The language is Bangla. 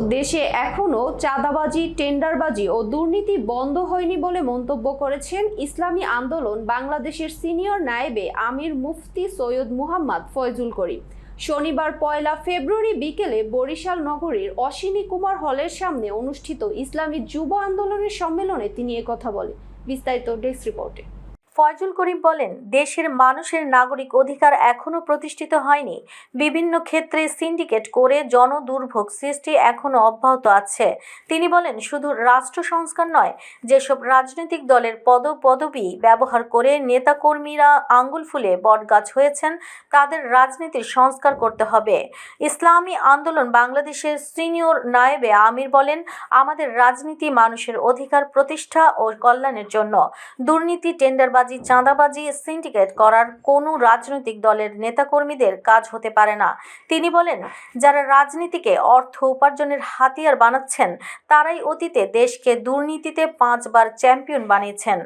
দেশে এখনও চাঁদাবাজি, টেন্ডারবাজি ও দুর্নীতি বন্ধ হয়নি বলে মন্তব্য করেছেন ইসলামী আন্দোলন বাংলাদেশের সিনিয়র নায়েবে আমির মুফতি সৈয়দ মুহাম্মদ ফয়জুল করিম। শনিবার পয়লা ফেব্রুয়ারি বিকেলে বরিশাল নগরীর অশ্বিনী কুমার হলের সামনে অনুষ্ঠিত ইসলামী যুব আন্দোলনের সম্মেলনে তিনি একথা বলেন। বিস্তারিত ডেস্ক রিপোর্টে। ফয়জুল করিম বলেন, দেশের মানুষের নাগরিক অধিকার এখনও প্রতিষ্ঠিত হয়নি। বিভিন্ন ক্ষেত্রে সিন্ডিকেট করে জনদুর্ভোগ সৃষ্টি এখনও অব্যাহত আছে। তিনি বলেন, শুধু রাষ্ট্র সংস্কার নয়, যেসব রাজনৈতিক দলের পদ পদবি ব্যবহার করে নেতাকর্মীরা আঙ্গুল ফুলে বটগাছ হয়েছেন, তাদের রাজনীতির সংস্কার করতে হবে। ইসলামী আন্দোলন বাংলাদেশের সিনিয়র নায়েবে আমির বলেন, আমাদের রাজনীতি মানুষের অধিকার প্রতিষ্ঠা ও কল্যাণের জন্য। দুর্নীতি, টেন্ডারবাজি চাঁদাবাজি, সিন্ডিকেট করার কোনো রাজনৈতিক দলের নেতাকর্মীদের কাজ হতে পারে না। তিনি বলেন, যারা রাজনীতিকে অর্থ উপার্জনের হাতিয়ার বানাচ্ছেন, তারাই অতীতে দেশকে দুর্নীতিতে পাঁচবার চ্যাম্পিয়ন বানিয়েছেন।